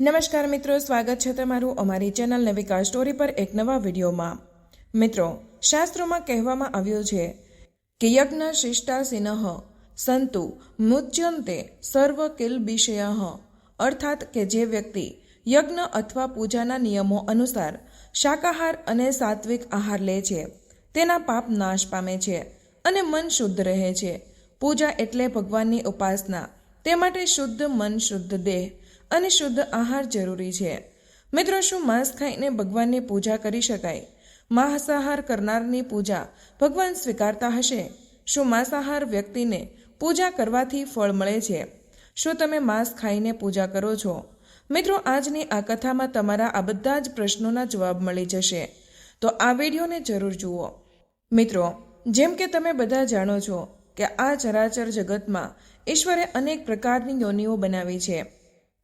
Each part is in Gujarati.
નમસ્કાર મિત્રો, સ્વાગત છે તમારું અમારી ચેનલ નવિકા સ્ટોરી પર એક નવા વિડીયોમાં. મિત્રો, શાસ્ત્રોમાં કહેવામાં આવ્યું છે કે યજ્ઞ શિષ્ટાસિનઃ સંતુ મુચ્યંતે સર્વ કિલ કિલબિષય અર્થાત કે જે વ્યક્તિ યજ્ઞ અથવા પૂજાના નિયમો અનુસાર શાકાહાર અને સાત્વિક આહાર લે છે, તેના પાપ નાશ પામે છે અને મન શુદ્ધ રહે છે. પૂજા એટલે ભગવાનની ઉપાસના, તે માટે શુદ્ધ મન શુદ્ધ દેહ અને શુદ્ધ આહાર જરૂરી છે. મિત્રો, શું માંસ ખાઈને ભગવાનની પૂજા કરી શકાય? માંસાહાર કરનારની પૂજા ભગવાન સ્વીકારતા હશે? શું માંસાહાર વ્યક્તિને પૂજા કરવાથી ફળ મળે છે? શું તમે માંસ ખાઈને પૂજા કરો છો? મિત્રો, આજની આ કથામાં તમારા આ બધા જ પ્રશ્નોના જવાબ મળી જશે. તો આ વિડીયોને જરૂર જુઓ. મિત્રો, જેમ કે તમે બધા જાણો છો કે આ ચરાચર જગતમાં ઈશ્વરે અનેક પ્રકારની યોનિઓ બનાવી છે.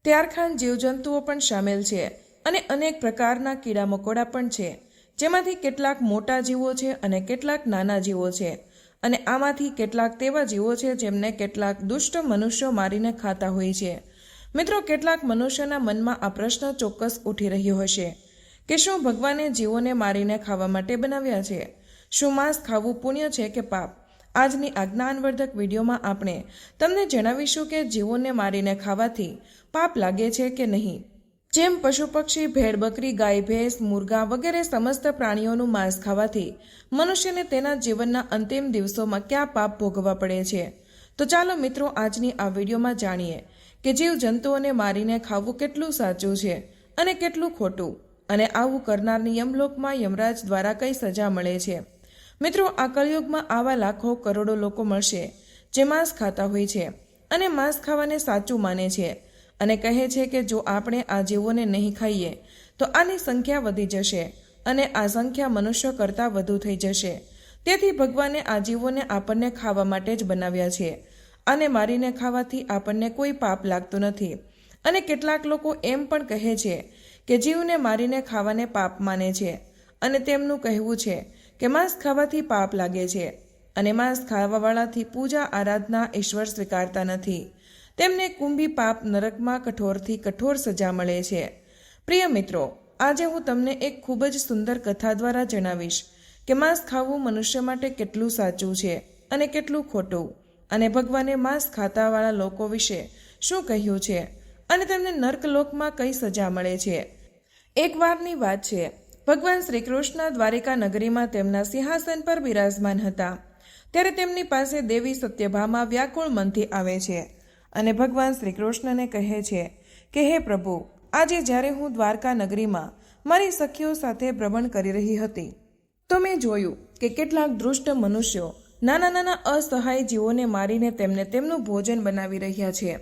ત્યારખાન જીવજંતુઓ પણ સામેલ છે અને અનેક પ્રકારના કીડા મકોડા પણ છે. જેમાંથી કેટલાક મોટા જીવો છે અને કેટલાક નાના જીવો છે. અને આમાંથી કેટલાક તેવા જીવો છે જેમને કેટલાક દુષ્ટ મનુષ્યો મારીને ખાતા હોય છે. મિત્રો, કેટલાક મનુષ્યના મનમાં આ પ્રશ્ન ચોક્કસ ઉઠી રહ્યો હશે કે શું ભગવાને જીવોને મારીને ખાવા માટે બનાવ્યા છે? શું માંસ ખાવું પુણ્ય છે કે પાપ? આજની આ વિડીયોમાં આપણે તમને જણાવીશું કે જીવોને મારીને ખાવાથી પાપ લાગે છે કે નહીં. જેમ પશુ પક્ષી ભેડ બકરી, ગાય, ભેંસ, મુરગા વગેરે સમસ્ત પ્રાણીઓનું માંસ ખાવાથી મનુષ્યને તેના જીવનના અંતિમ દિવસોમાં ક્યાં પાપ ભોગવવા પડે છે? તો ચાલો મિત્રો આજની આ વિડીયોમાં જાણીએ કે જીવ જંતુઓને મારીને ખાવું કેટલું સાચું છે અને કેટલું ખોટું. અને આવું કરનારની યમલોકમાં યમરાજ દ્વારા કઈ સજા મળે છે? મિત્રો, આ કલયુગમાં આવા લાખો કરોડો લોકો મળશે જે માંસ ખાતા હોય છે અને માંસ ખાવાને સાચું માને છે અને કહે છે કે જો આપણે આ જીવોને નહીં ખાઈએ, તો આની સંખ્યા વધી જશે અને આ સંખ્યા મનુષ્ય કરતાં વધુ થઈ જશે. તેથી ભગવાને આ જીવોને આપણને ખાવા માટે જ બનાવ્યા છે આને મારીને ખાવાથી આપણને કોઈ પાપ લાગતું નથી. અને કેટલાક લોકો એમ પણ કહે છે કે જીવને મારીને ખાવાને પાપ માને છે અને તેમનું કહેવું છે કે માંસ ખાવાથી પાપ લાગે છે અને માંસ ખાવાવાળાથી પૂજા આરાધના ઈશ્વર સ્વીકારતા નથી. તેમને કુંભી પાપ નરકમાં કઠોરથી કઠોર સજા મળે છે. પ્રિય મિત્રો, આજે હું તમને એક ખૂબ જ સુંદર કથા દ્વારા જણાવીશ કે માંસ ખાવું મનુષ્ય માટે કેટલું સાચું છે અને કેટલું ખોટું અને ભગવાને માંસ ખાતાવાળા લોકો વિશે શું કહ્યું છે અને તેમને નર્કલોકમાં કઈ સજા મળે છે. એક વારની વાત છે ભગવાન શ્રી કૃષ્ણ દ્વારિકા નગરીમાં તેમના સિંહાસન પર બિરાજમાન હતા. ત્યારે તેમની પાસે દેવી સત્યભામા વ્યાકુળ મનથી આવે છે અને ભગવાન શ્રી કૃષ્ણને કહે છે કે, હે પ્રભુ, આજે જ્યારે હું દ્વારકા નગરીમાં મારી સખીઓ સાથે ભ્રમણ કરી રહી હતી, તો મેં જોયું કે કેટલાક દૃષ્ટ મનુષ્યો નાના નાના અસહાય જીવોને મારીને તેમને તેમનું ભોજન બનાવી રહ્યા છે.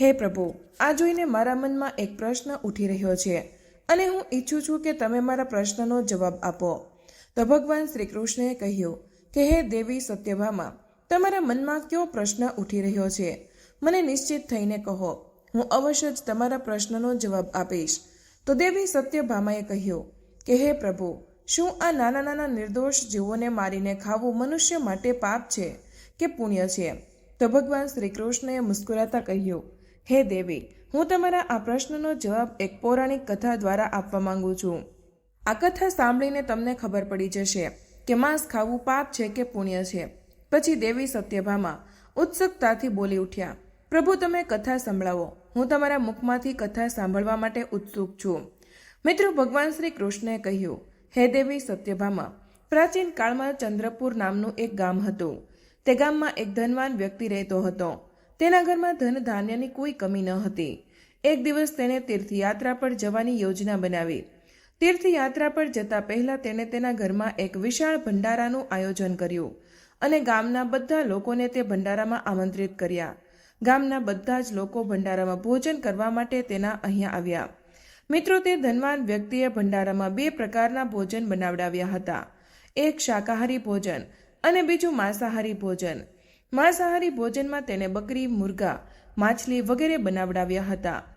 હે પ્રભુ, આ જોઈને મારા મનમાં એક પ્રશ્ન ઉઠી રહ્યો છે. અને હું ઈચ્છું છું કે તમે મારા પ્રશ્નનો જવાબ આપો. તો ભગવાન શ્રી કૃષ્ણએ કહ્યું કે, હે દેવી સત્યભામા, તમારા મનમાં કયો પ્રશ્ન ઉઠી રહ્યો છે? મને નિશ્ચિત થઈને કહો. હું અવશ્ય જ તમારા પ્રશ્નનો જવાબ આપીશ. તો દેવી સત્યભામાએ કહ્યું કે, હે પ્રભુ, શું આ નાના નાના નિર્દોષ જીવોને મારીને ખાવું મનુષ્ય માટે પાપ છે કે પુણ્ય છે? તો ભગવાન શ્રી કૃષ્ણએ મુસ્કુરાતા કહ્યું, હે દેવી હું તમારા આ પ્રશ્નનો જવાબ એક પૌરાણિક કથા દ્વારા આપવા માંગુ છું. આ કથા સાંભળીને તમને ખબર પડી જશે કે માંસ ખાવું પાપ છે કે પુણ્ય છે. પછી દેવી સત્યભામા ઉત્સુકતાથી બોલી ઉઠ્યા, પ્રભુ, તમે કથા સંભળાવો. હું તમારા મુખમાંથી કથા સાંભળવા માટે ઉત્સુક છું. મિત્રો, ભગવાન શ્રી કૃષ્ણએ કહ્યું, હે દેવી સત્યભામા, પ્રાચીન કાળમાં ચંદ્રપુર નામનું એક ગામ હતું. તે ગામમાં એક ધનવાન વ્યક્તિ રહેતો હતો. તેના ઘરમાં ધન ધાન્યની કોઈ કમી ન હતી. એક દિવસ તેણે તીર્થયાત્રા પર જવાની યોજના બનાવી. તીર્થયાત્રા પર જતા પહેલા તેણે તેના ઘરમાં એક વિશાળ ભંડારાનું આયોજન કર્યું અને ગામના બધા લોકોને તે ભંડારામાં આમંત્રિત કર્યા. ગામના બધા જ લોકો ભંડારામાં ભોજન કરવા માટે તેના અહીંયા આવ્યા. મિત્રો, તે ધનવાન વ્યક્તિએ ભંડારામાં બે પ્રકારના ભોજન બનાવડાવ્યા હતા. એક શાકાહારી ભોજન અને બીજું માંસાહારી ભોજન. માંસાહારી ભોજનમાં તેણે બકરી, મુર્ગા, માછલી વગેરે બનાવડાવ્યા હતા.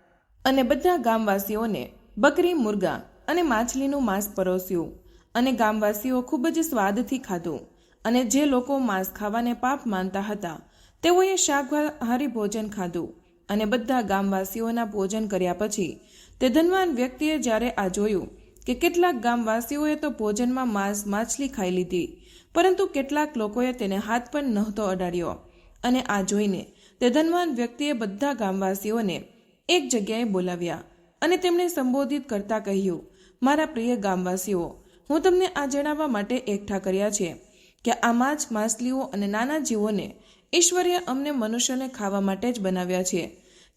અને બધા ગામવાસીઓને બકરી, મુર્ગા અને માછલીનું માંસ પરોસ્યું. અને ગામવાસીઓ ખૂબ જ સ્વાદથી ખાધું. અને જે લોકો માંસ ખાવાને પાપ માનતા હતા, તેઓએ શાકાહારી ભોજન ખાધું. અને બધા ગામવાસીઓના ભોજન કર્યા પછી, તે ધનવાન વ્યક્તિએ જ્યારે આ જોયું કે કેટલાક ગામવાસીઓએ તો ભોજનમાં માંસ, માછલી ખાઈ લીધી, પરંતુ કેટલાક લોકોએ તેને હાથ પણ નહોતો અડાડ્યો. અને આ જોઈને તે ધનવાન વ્યક્તિએ બધા ગામવાસીઓને એક જગ્યાએ બોલાવ્યા અને તેમણે સંબોધિત કરતા કહ્યું, મારા પ્રિય ગામવાસીઓ, હું તમને આ જણાવવા માટે એકઠા કર્યા છે કે આ માછ માછલીઓ અને નાના જીવોને ઈશ્વરે અમને મનુષ્યને ખાવા માટે જ બનાવ્યા છે,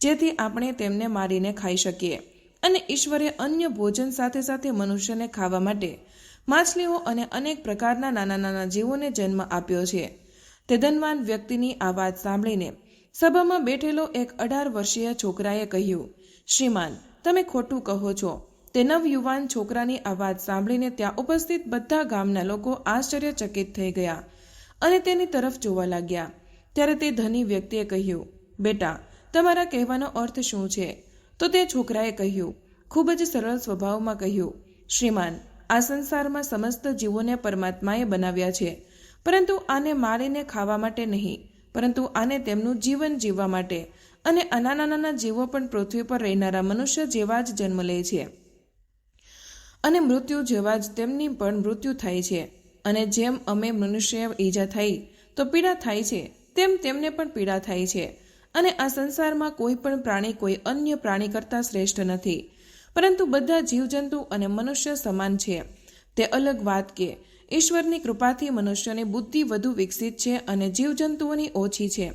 જેથી આપણે તેમને મારીને ખાઈ શકીએ અને ઈશ્વરે અન્ય ભોજન સાથે સાથે મનુષ્યને ખાવા માટે માછલીઓ અને અનેક પ્રકારના નાના નાના જીવોને જન્મ આપ્યો છે. તે ધનવાન વ્યક્તિની આ વાત સાંભળીને સભામાં બેઠેલો એક અઢાર વર્ષીય છોકરાએ કહ્યું, શ્રીમાન, તમે ખોટું કહો છો. તે નવયુવાન છોકરાની આ વાત સાંભળીને ત્યાં ઉપસ્થિત બધા ગામના લોકો આશ્ચર્યચકિત થઈ ગયા અને તેની તરફ જોવા લાગ્યા. ત્યારે તે ધની વ્યક્તિએ કહ્યું, બેટા, તમારા કહેવાનો અર્થ શું છે? તો તે છોકરાએ કહ્યું, ખૂબ જ સરળ સ્વભાવમાં કહ્યું, શ્રીમાન, આ સંસારમાં સમસ્ત જીવોને પરમાત્માએ બનાવ્યા છે, પરંતુ આને મારીને ખાવા માટે નહીં. પરંતુ આને તેમનું જીવન જીવવા માટે અને નાના નાના જીવો પણ પૃથ્વી પર રહેનારા મનુષ્ય જેવા જ જન્મ લે છે. અને મૃત્યુ જેવા જ તેમની પણ મૃત્યુ થાય છે. અને જેમ અમે મનુષ્ય ઈજા થઈ, તો પીડા થાય છે. તેમ તેમને પણ પીડા થાય છે. અને આ સંસારમાં કોઈ પણ પ્રાણી કોઈ અન્ય પ્રાણી કરતાં શ્રેષ્ઠ નથી. પરંતુ બધા જીવજંતુ અને મનુષ્ય સમાન છે. તે અલગ વાત કે ઈશ્વરની કૃપાથી મનુષ્યની બુદ્ધિ વધુ વિકસિત છે અને જીવજંતુઓની ઓછી છે.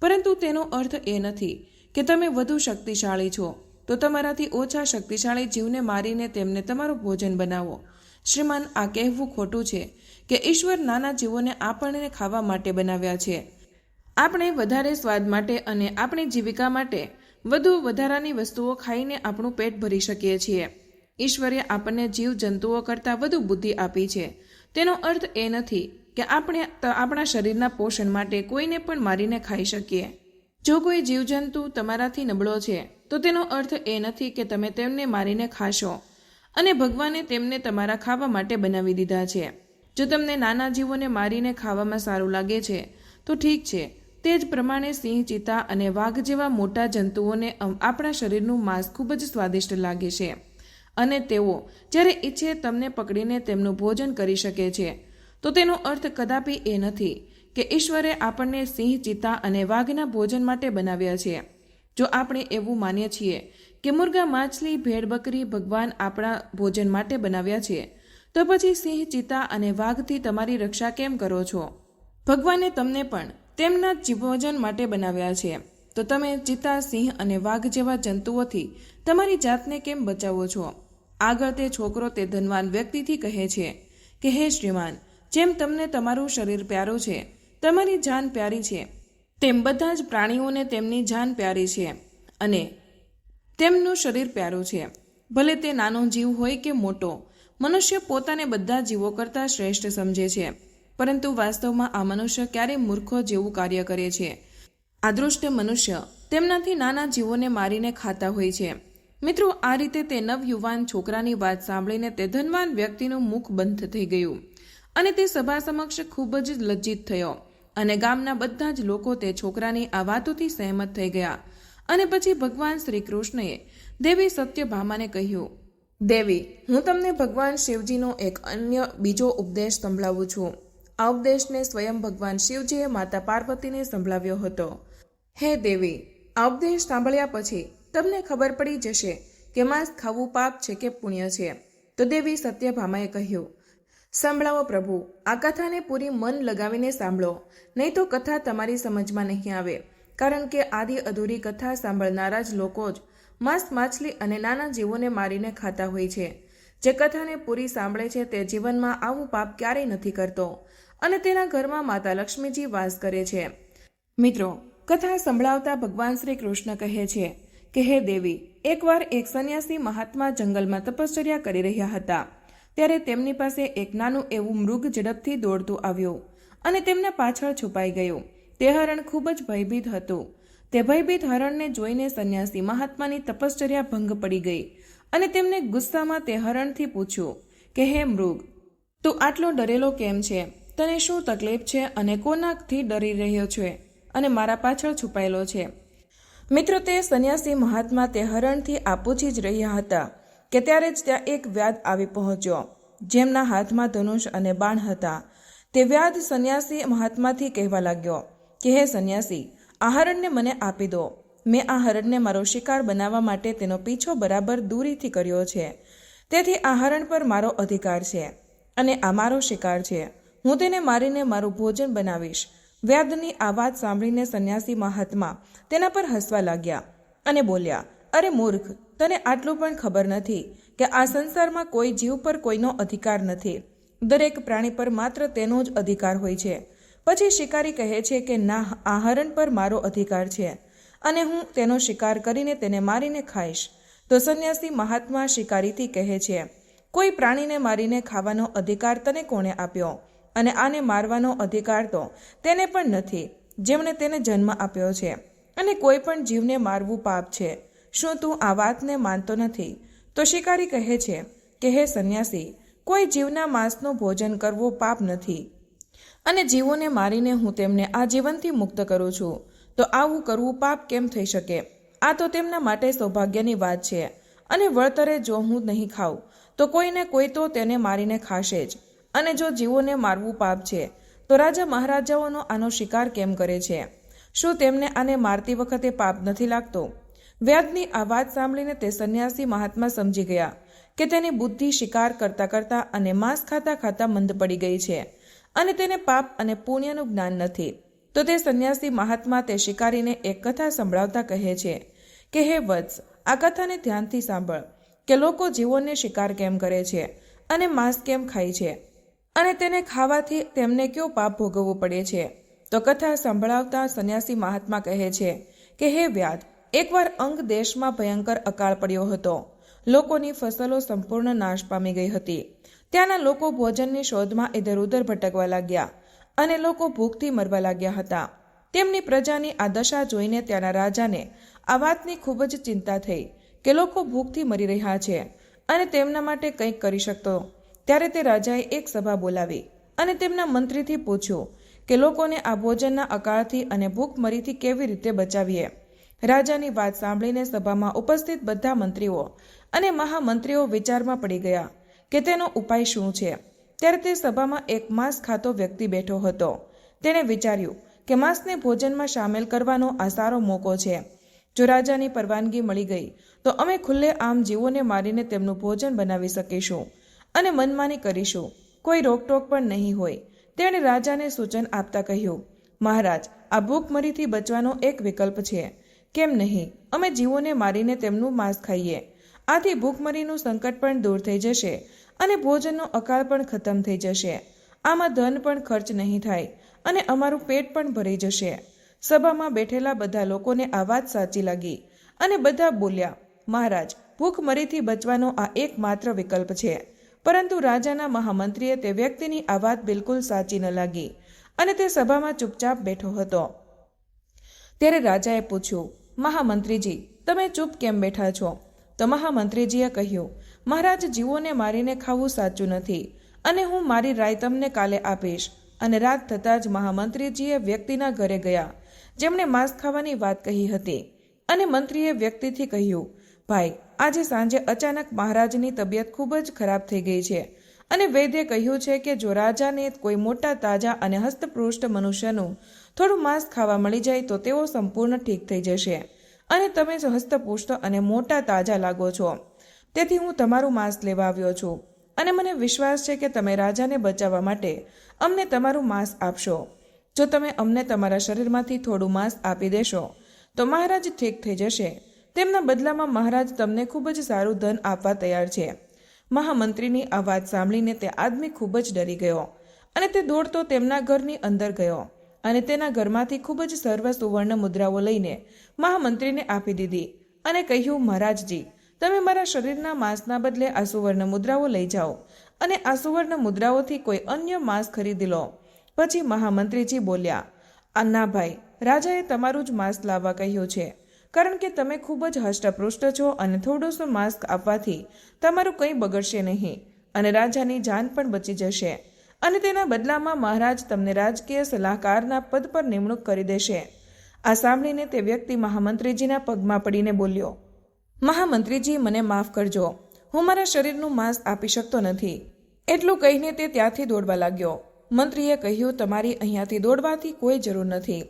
પરંતુ તેનો અર્થ એ નથી કે તમે વધુ શક્તિશાળી છો. તો તમારાથી ઓછા શક્તિશાળી જીવને મારીને તેમને તમારું ભોજન બનાવો. શ્રીમાન, આ કહેવું ખોટું છે કે ઈશ્વર નાના જીવોને આપણને ખાવા માટે બનાવ્યા છે. આપણે વધારે સ્વાદ માટે અને આપણી જીવિકા માટે વધુ વધારાની વસ્તુઓ ખાઈને આપણું પેટ ભરી શકીએ છીએ. ઈશ્વરે આપણને જીવ જંતુઓ કરતાં વધુ બુદ્ધિ આપી છે. તેનો અર્થ એ નથી કે આપણે આપણા શરીરના પોષણ માટે કોઈને પણ મારીને ખાઈ શકીએ. જો કોઈ જીવજંતુ તમારાથી નબળો છે, તો તેનો અર્થ એ નથી કે તમે તેમને મારીને ખાશો અને ભગવાને તેમને તમારા ખાવા માટે બનાવી દીધા છે. જો તમને નાના જીવોને મારીને ખાવામાં સારું લાગે છે, તો ઠીક છે. તે જ પ્રમાણે સિંહ ચિત્તા અને વાઘ જેવા મોટા જંતુઓને આપણા શરીરનું માંસ ખૂબ જ સ્વાદિષ્ટ લાગે છે. અને તેઓ જ્યારે ઈચ્છે તમને પકડીને તેમનું ભોજન કરી શકે છે. તો તેનો અર્થ કદાપી એ નથી કે ઈશ્વરે આપણને સિંહ ચિત્તા અને વાઘના ભોજન માટે બનાવ્યા છે. જો આપણે એવું માનીએ છીએ કે મુર્ગા, માછલી ભેડ બકરી ભગવાન આપણા ભોજન માટે બનાવ્યા છે, તો પછી સિંહ ચિત્તા અને વાઘથી તમારી રક્ષા કેમ કરો છો? ભગવાને તમને પણ તેમના ભોજન માટે બનાવ્યા છે. તો તમે ચિત્તા સિંહ અને વાઘ જેવા જંતુઓથી તમારી જાતને કેમ બચાવો છો? આગળ તે છોકરો તે ધનવાન વ્યક્તિથી કહે છે કે, હે શ્રીમાન, જેમ તમને તમારું શરીર પ્યારું છે, તમારી જાન પ્યારી છે, તેમ બધા જ પ્રાણીઓને તેમની જાન પ્યારી છે અને તેમનું શરીર પ્યારું છે. ભલે તે નાનો જીવ હોય કે મોટો, મનુષ્ય પોતાને બધા જીવો કરતાં શ્રેષ્ઠ સમજે છે. પરંતુ વાસ્તવમાં આ મનુષ્ય ક્યારેય મૂર્ખો જેવું કાર્ય કરે છે. આદૃષ્ટ મનુષ્ય તેમનાથી નાના જીવોને મારીને ખાતા હોય છે. મિત્રો, આ રીતે તે નવયુવાન છોકરાની વાત સાંભળીને તે ધનવાન વ્યક્તિનું મુખ બંધ થઈ ગયું અને તે સભા સમક્ષ ખૂબ જ લજ્જિત થયો અને ગામના બધા જ લોકો તે છોકરાની આ વાતોથી સહેમત થઈ ગયા. અને પછી ભગવાન શ્રી કૃષ્ણએ દેવી સત્યભામાને કહ્યું, દેવી, હું તમને ભગવાન શિવજીનો એક અન્ય બીજો ઉપદેશ સંભળાવું છું. આ ઉપદેશને સ્વયં ભગવાન શિવજીએ માતા પાર્વતીને સંભળાવ્યો હતો. હે દેવી, આ ઉપદેશ સાંભળ્યા પછી તમને ખબર પડી જશે કે માંસ ખાવું પાપ છે કે પુણ્ય છે. તો દેવી સત્યભામાએ કહ્યું, સાંભળાવો પ્રભુ, આ કથાને પૂરી મન લગાવીને સાંભળો. નહીં તો કથા તમારી સમજમાં નહીં આવે. કારણ કે આદિ અધૂરી કથા સાંભળનારા જ લોકો જ માંસ માછલી અને નાના જીવોને મારીને ખાતા હોય છે. જે કથાને પૂરી સાંભળે છે તે જીવનમાં આવું પાપ ક્યારેય નથી કરતો અને તેના ઘરમાં માતા લક્ષ્મીજી વાસ કરે છે. મિત્રો, કથા સંભળાવતા ભગવાન શ્રી કૃષ્ણ કહે છે કે હે દેવી, એકવાર એક સંન્યાસી મહાત્મા જંગલમાં તપશ્ચર્યા કરી રહ્યા હતા. ત્યારે તેમની પાસે એક નાનું એવું મૃગ ઝડપથી દોડતું આવ્યું અને તેમના પાછળ છુપાઈ ગયું. તે હરણ ખૂબ જ ભયભીત હતું. તે ભયભીત હરણને જોઈને સંન્યાસી મહાત્માની તપશ્ચર્યા ભંગ પડી ગઈ અને તેમને ગુસ્સામાં તે હરણથી પૂછ્યું કે, હે મૃગ, તું આટલો ડરેલો કેમ છે? તને શું તકલીફ છે અને કોનાથી ડરી રહ્યો છે અને મારા પાછળ છુપાયેલો છે? મિત્રો, તે સંન્યાસી મહાત્મા તે હરણથી આપૂછી જ રહ્યા હતા કે ત્યારે જ ત્યાં એક વ્યાધ આવી પહોંચ્યો. જેમના હાથમાં ધનુષ અને બાણ હતા. તે વ્યાધ સંન્યાસી મહાત્માથી કહેવા લાગ્યો કે, હે સંન્યાસી આ હરણને મને આપી દો. મેં આ હરણને મારો શિકાર બનાવવા માટે તેનો પીછો બરાબર દૂરીથી કર્યો છે. તેથી આ હરણ પર મારો અધિકાર છે અને આ મારો શિકાર છે. હું તેને મારીને મારું ભોજન બનાવીશ. વ્યાધની આ વાત સાંભળીને સંન્યાસી મહાત્મા તેના પર હસવા લાગ્યા અને બોલ્યા, અરે મૂર્ખ, તને આટલું પણ ખબર નથી કે આ સંસારમાં કોઈ જીવ પર કોઈનો અધિકાર નથી. દરેક પ્રાણી પર માત્ર તેનો જ અધિકાર હોય છે. પછી શિકારી કહે છે કે, ના આ હરણ પર મારો અધિકાર છે અને હું તેનો શિકાર કરીને તેને મારીને ખાઈશ. તો સંન્યાસી મહાત્મા શિકારીથી કહે છે, કોઈ પ્રાણીને મારીને ખાવાનો અધિકાર તને કોણે આપ્યો? અને આને મારવાનો અધિકાર તો તેને પણ નથી, જેમણે તેને જન્મ આપ્યો છે. અને કોઈ પણ જીવને મારવું પાપ છે. શું તું આ વાતને માનતો નથી? તો શિકારી કહે છે કે, હે સંન્યાસી, કોઈ જીવના માંસનું ભોજન કરવું પાપ નથી. અને જીવોને મારીને હું તેમને આ જીવનથી મુક્ત કરું છું. તો આવું કરવું પાપ કેમ થઈ શકે? આ તો તેમના માટે સૌભાગ્યની વાત છે. અને વળતરે જો હું નહીં ખાઉં, તો કોઈને કોઈ તો તેને મારીને ખાશે જ. અને જો જીવોને મારવું પાપ છે, તો રાજા મહારાજાઓનો આનો શિકાર કેમ કરે છે? શું તેમને આને મારતી વખતે પાપ નથી લાગતો? વ્યાધની આ વાત સાંભળીને તે સંન્યાસી મહાત્મા સમજી ગયા કે તેની બુદ્ધિ શિકાર કરતા કરતા અને માંસ ખાતા ખાતા મંદ પડી ગઈ છે અને તેને પાપ અને પુણ્યનું જ્ઞાન નથી. તો તે સંન્યાસી મહાત્મા તે શિકારીને એક કથા સંભળાવતા કહે છે કે, હે વત્સ, આ કથાને ધ્યાનથી સાંભળ કે લોકો જીવોને શિકાર કેમ કરે છે અને માંસ કેમ ખાય છે? અને તેને ખાવાથી તેમને કયો પાપ ભોગવવું પડે છે? તો કથા સંભળાવતા સંન્યાસી મહાત્મા કહે છે કે, હે વ્યાધ એકવાર અંગ દેશમાં ભયંકર અકાળ પડ્યો હતો. લોકોની ફસલો સંપૂર્ણ નાશ પામી ગઈ હતી. ત્યાંના લોકો ભોજનની શોધમાં ઇધર ભટકવા લાગ્યા અને લોકો ભૂખથી મરવા લાગ્યા હતા. તેમની પ્રજાની આ દશા જોઈને ત્યાંના રાજાને આ વાતની ખૂબ જ ચિંતા થઈ કે લોકો ભૂખથી મરી રહ્યા છે અને તેમના માટે કંઈક કરી શકતો ત્યારે તે રાજાએ એક સભા બોલાવી અને તેમના મંત્રીથી પૂછ્યું કે લોકોને આ ભોજનના અકાળથી અને ભૂખમરીથી કેવી રીતે બચાવીએ? રાજાની વાત સાંભળીને સભામાં ઉપસ્થિત બધા મંત્રીઓ અને મહામંત્રીઓ વિચારમાં પડી ગયા કે તેનો ઉપાય શું છે? ત્યારે તે સભામાં એક માંસ ખાતો વ્યક્તિ બેઠો હતો. તેણે વિચાર્યું કે માંસને ભોજનમાં સામેલ કરવાનો આ સારો મોકો છે. જો રાજાની પરવાનગી મળી ગઈ, તો અમે ખુલ્લે આમ જીવોને મારીને તેમનું ભોજન બનાવી શકીશું. અને મનમાની કરીશું. કોઈ રોકટોક પણ નહીં હોય. તેણે રાજાને સૂચન આપતા કહ્યું, મહારાજ, આ ભૂખમરીથી બચવાનો એક વિકલ્પ છે. કેમ નહીં? અમે જીવોને મારીને તેમનું માંસ ખાઈએ. આથી ભૂખમરીનું સંકટ પણ દૂર થઈ જશે અને ભોજનનો અકાળ પણ ખતમ થઈ જશે. આમાં ધન પણ ખર્ચ નહીં થાય અને અમારું પેટ પણ ભરી જશે. સભામાં બેઠેલા બધા લોકોને આ વાત સાચી લાગી અને બધા બોલ્યા, મહારાજ, ભૂખમરીથી બચવાનો આ એકમાત્ર વિકલ્પ છે. પરંતુ રાજાના મહામંત્રીએ તે વ્યક્તિની આ વાત બિલકુલ સાચી ન લાગી અને તે સભામાં ચૂપચાપ બેઠો હતો. ત્યારે રાજાએ પૂછ્યું, મહામંત્રીજી, તમે ચૂપ કેમ બેઠા છો? તો મહામંત્રીજીએ કહ્યું, મહારાજ જીવોને મારીને ખાવું સાચું નથી અને હું મારી રાય તમને કાલે આપીશ. અને રાત થતાં જ મહામંત્રીજીએ વ્યક્તિના ઘરે ગયા, જેમણે માંસ ખાવાની વાત કહી હતી. અને મંત્રીએ વ્યક્તિથી કહ્યું, ભાઈ આજે સાંજે અચાનક મહારાજની તબિયત ખૂબ જ ખરાબ થઈ ગઈ છે અને વૈદ્યે કહ્યું છે કે જો રાજાને કોઈ મોટા તાજા અને હસ્તપૃષ્ઠ મનુષ્યનું થોડું માંસ ખાવા મળી જાય તો તેઓ સંપૂર્ણ ઠીક થઈ જશે. અને તમે હસ્તપુષ્ટ અને મોટા તાજા લાગો છો, તેથી હું તમારું માંસ લેવા આવ્યો છું. અને મને વિશ્વાસ છે કે તમે રાજાને બચાવવા માટે અમને તમારું માંસ આપશો. જો તમે અમને તમારા શરીરમાંથી થોડું માંસ આપી દેશો, તો મહારાજ ઠીક થઈ જશે. તેમના બદલામાં મહારાજ તમને ખૂબ જ સારું ધન આપવા તૈયાર છે. મહામંત્રીની આ વાત સાંભળીને તે આદમી ખૂબ જ ડરી ગયો અને તે દોડતો તેમના ઘરની અંદર ગયો અને તેના ઘરમાંથી ખૂબ જ સર્વ સુવર્ણ મુદ્રાઓ લઈને મહામંત્રીને આપી દીધી અને કહ્યું, મહારાજજી, તમે મારા શરીરના માંસના બદલે આ સુવર્ણ મુદ્રાઓ લઈ જાઓ અને આ સુવર્ણ મુદ્રાઓથી કોઈ અન્ય માંસ ખરીદી લો. પછી મહામંત્રીજી બોલ્યા, આ ના ભાઈ, રાજાએ તમારું જ માંસ લાવવા કહ્યું છે. કારણ કે તમે ખૂબ જ હષ્ટપૃષ્ટ છો અને થોડું માસ્ક આપવાથી તમારું કંઈ બગડશે નહીં અને રાજાની જાન પણ બચી જશે અને તેના બદલામાં મહારાજ તમને રાજકીય સલાહકારના પદ પર નિમણૂક કરી દેશે. આ સાંભળીને તે વ્યક્તિ મહામંત્રીજીના પગમાં પડીને બોલ્યો, મહામંત્રીજી, મને માફ કરજો. હું મારા શરીરનું માંસ આપી શકતો નથી. એટલું કહીને તે ત્યાંથી દોડવા લાગ્યો. મંત્રીએ કહ્યું, તમારી અહીંયાથી દોડવાથી કોઈ જરૂર નથી.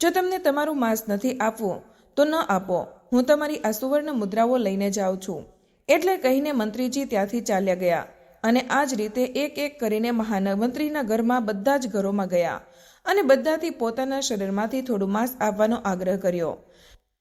જો તમને તમારું માંસ નથી આપવું તો ન આપો. હું તમારી આ સુવર્ણ મુદ્રાઓ લઈને જાઉં છું. એટલે કહીને મંત્રીજી ત્યાંથી ચાલ્યા ગયા અને આ જ રીતે એક એક કરીને મહાનમંત્રીના ઘરમાં બધા જ ઘરોમાં ગયા અને બધાથી પોતાના શરીરમાંથી થોડું માંસ આપવાનો આગ્રહ કર્યો.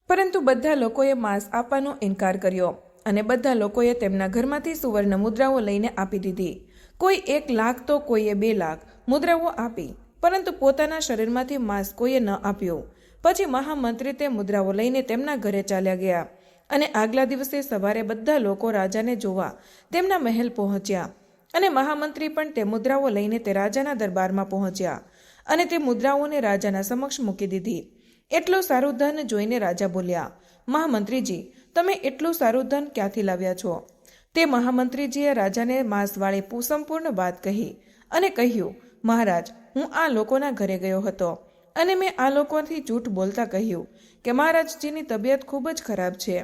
પરંતુ બધા લોકોએ માંસ આપવાનો ઇનકાર કર્યો અને બધા લોકોએ તેમના ઘરમાંથી સુવર્ણ મુદ્રાઓ લઈને આપી દીધી. કોઈ એક લાખ તો કોઈએ બે લાખ મુદ્રાઓ આપી, પરંતુ પોતાના શરીરમાંથી માંસ કોઈએ ન આપ્યું. પછી મહામંત્રી તે મુદ્રાઓ લઈને તેમના ઘરે ચાલ્યા ગયા અને આગલા દિવસે સવારે બધા લોકો રાજાને જોવા તેમના મહેલ પહોંચ્યા અને મહામંત્રી પણ તે મુદ્રાઓ લઈને તે રાજાના દરબારમાં પહોંચ્યા અને તે મુદ્રાઓને રાજાના સમક્ષ મૂકી દીધી. એટલું સારું ધન જોઈને રાજા બોલ્યા, મહામંત્રીજી, તમે એટલું સારું ધન ક્યાંથી લાવ્યા છો? તે મહામંત્રીજીએ રાજાને માંસવાળી સંપૂર્ણ વાત કહી અને કહ્યું, મહારાજ, હું આ લોકોના ઘરે ગયો હતો. અને મેં આ લોકોથી જૂઠ બોલતા કહ્યું કે મહારાજજીની તબિયત ખૂબ જ ખરાબ છે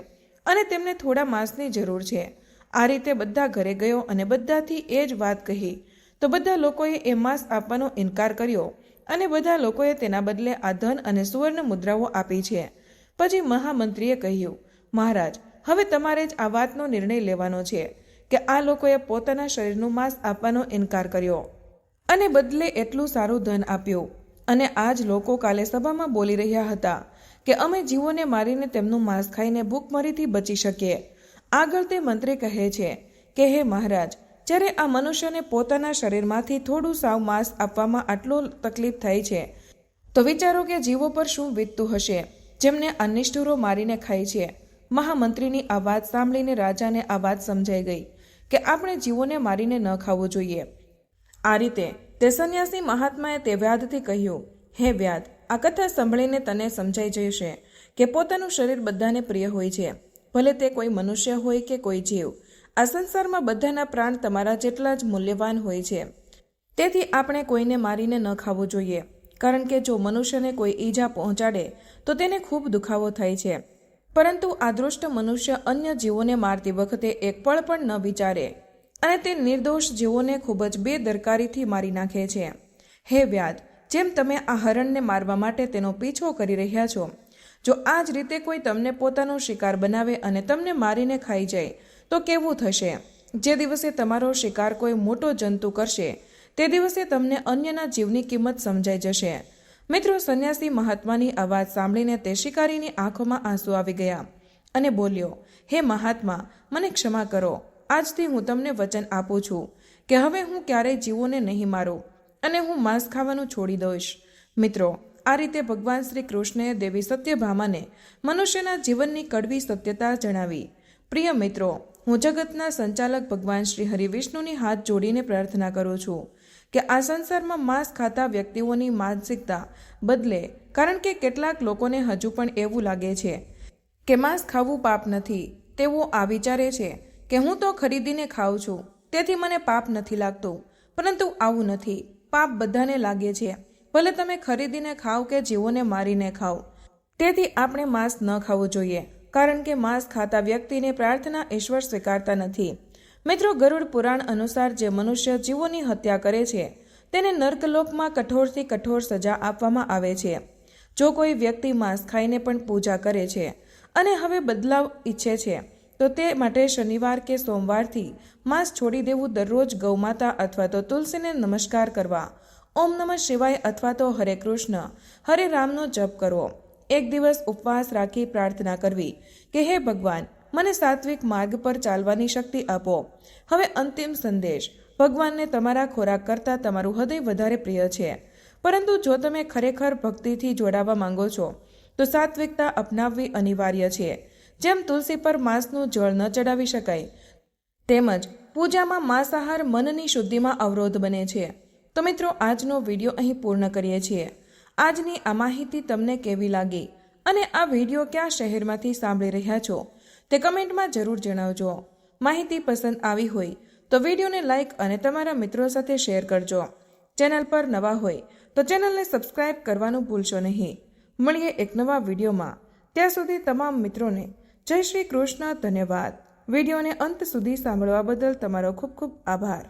અને તેમને થોડા માસની જરૂર છે. આ રીતે બધા ઘરે ગયો અને બધાથી એ જ વાત કહી. તો બધા લોકોએ એ માસ આપવાનો ઇનકાર કર્યો અને બધા લોકોએ તેના બદલે આ ધન અને સુવર્ણ મુદ્રાઓ આપી છે. પછી મહામંત્રીએ કહ્યું, મહારાજ, હવે તમારે જ આ વાતનો નિર્ણય લેવાનો છે કે આ લોકોએ પોતાના શરીરનું માંસ આપવાનો ઇનકાર કર્યો. અને બદલે એટલું સારું ધન આપ્યું. અને આજ લોકો કાલે સભામાં બોલી રહ્યા હતા કે અમે જીવોને મારીને તેમનું માંસ ખાઈને ભૂખમરીથી બચી શકીએ. આગળ તે મંત્રી કહે છે કે, હે મહારાજ, જ્યારે આ મનુષ્યને પોતાના શરીરમાંથી થોડું સાવ માંસ આપવામાં આટલો તકલીફ થાય છે, તો વિચારો કે જીવો પર શું વીતતું હશે, જેમને આ નિષ્ઠુરો મારીને ખાય છે. મહામંત્રીની આ વાત સાંભળીને રાજાને આ વાત સમજાઈ ગઈ કે, આપણે જીવોને મારીને ન ખાવું જોઈએ. આ રીતે તે સંન્યાસી મહાત્માએ તે વ્યાધથી કહ્યું, હે વ્યાધ, આ કથા સાંભળીને તને સમજાઈ જશે કે પોતાનું શરીર બધાને પ્રિય હોય છે. ભલે તે કોઈ મનુષ્ય હોય કે કોઈ જીવ, આ સંસારમાં બધાના પ્રાણ તમારા જેટલા જ મૂલ્યવાન હોય છે. તેથી આપણે કોઈને મારીને ન ખાવું જોઈએ, કારણ કે જો મનુષ્યને કોઈ ઈજા પહોંચાડે, તો તેને ખૂબ દુખાવો થાય છે. પરંતુ આ દૃષ્ટ મનુષ્ય અન્ય જીવોને મારતી વખતે એક પળ પણ ન વિચારે. અને તે નિર્દોષ જીવોને ખૂબ જ બેદરકારીથી મારી નાખે છે. હે વ્યાદ જેમ તમે આ હરણને મારવા માટે તેનો પીછો કરી રહ્યા છો, જો આ જ રીતે કોઈ તમને પોતાનો શિકાર બનાવે અને તમને મારીને ખાઈ જાય, તો કેવું થશે? જે દિવસે તમારો શિકાર કોઈ મોટો જંતુ કરશે, તે દિવસે તમને અન્યના જીવની કિંમત સમજાઈ જશે. મિત્રો, સંન્યાસી મહાત્માની અવાજ સાંભળીને તે શિકારીની આંખોમાં આંસુ આવી ગયા અને બોલ્યો, હે મહાત્મા, મને ક્ષમા કરો. આજથી હું તમને વચન આપું છું કે હવે હું ક્યારેય જીવોને નહીં મારું અને હું માંસ ખાવાનું છોડી દઈશ. મિત્રો, આ રીતે ભગવાન શ્રી કૃષ્ણએ દેવી સત્યભામાને મનુષ્યના જીવનની કડવી સત્યતા જણાવી. પ્રિય મિત્રો, હું જગતના સંચાલક ભગવાન શ્રી હરિવિષ્ણુની હાથ જોડીને પ્રાર્થના કરું છું કે આ સંસારમાં માંસ ખાતા વ્યક્તિઓની માનસિકતા બદલે, કારણ કે કેટલાક લોકોને હજુ પણ એવું લાગે છે કે માંસ ખાવું પાપ નથી, તેઓ આ વિચારે છે કે હું તો ખરીદીને ખાઉં છું. તેથી મને પાપ નથી લાગતો. પરંતુ આવું નથી. પાપ બધાને લાગે છે. ભલે તમે ખરીદીને ખાઓ કે જીવોને મારીને ખાઓ તેથી આપણે માંસ ન ખાવું જોઈએ. કારણ કે માંસ ખાતા વ્યક્તિને પ્રાર્થના ઈશ્વર સ્વીકારતા નથી. મિત્રો, ગરુડ પુરાણ અનુસાર જે મનુષ્ય જીવોની હત્યા કરે છે, તેને નર્કલોકમાં કઠોરથી કઠોર સજા આપવામાં આવે છે. જો કોઈ વ્યક્તિ માંસ ખાઈને પણ પૂજા કરે છે અને હવે બદલાવ ઈચ્છે છે તો તે માટે શનિવાર કે સોમવારથી માંસ છોડી દેવું દરરોજ ગૌમાતા અથવા તો તુલસીને નમસ્કાર કરવા. ઓમ નમઃ શિવાય અથવા તો હરે કૃષ્ણ. હરે રામનો જપ કરવો એક દિવસ ઉપવાસ રાખી પ્રાર્થના કરવી કે હે ભગવાન, મને સાત્વિક માર્ગ પર ચાલવાની શક્તિ આપો. હવે અંતિમ સંદેશ. ભગવાનને તમારા ખોરાક કરતાં તમારું હૃદય વધારે પ્રિય છે. પરંતુ જો તમે ખરેખર ભક્તિથી જોડાવા માંગો છો, તો સાત્વિકતા અપનાવવી અનિવાર્ય છે. જેમ તુલસી પર માંસનું જળ ન ચડાવી શકાય, તેમજ પૂજામાં માંસાહાર મનની શુદ્ધિમાં અવરોધ બને છે. તો મિત્રો, આજનો વીડિયો અહીં પૂર્ણ કરીએ છીએ. આજની આ માહિતી તમને કેવી લાગી અને આ વીડિયો ક્યાં શહેરમાંથી સાંભળી રહ્યા છો, તે કમેન્ટમાં જરૂર જણાવજો. માહિતી પસંદ આવી હોય તો વિડીયોને લાઇક અને તમારા મિત્રો સાથે શેર કરજો. ચેનલ પર નવા હોય તો ચેનલને સબસ્ક્રાઇબ કરવાનું ભૂલશો નહીં. મળીએ એક નવા વિડીયોમાં. ત્યાં સુધી તમામ મિત્રોને જય શ્રી કૃષ્ણ ધન્યવાદ. વિડીયોને અંત સુધી સાંભળવા બદલ તમારો ખૂબ ખૂબ આભાર.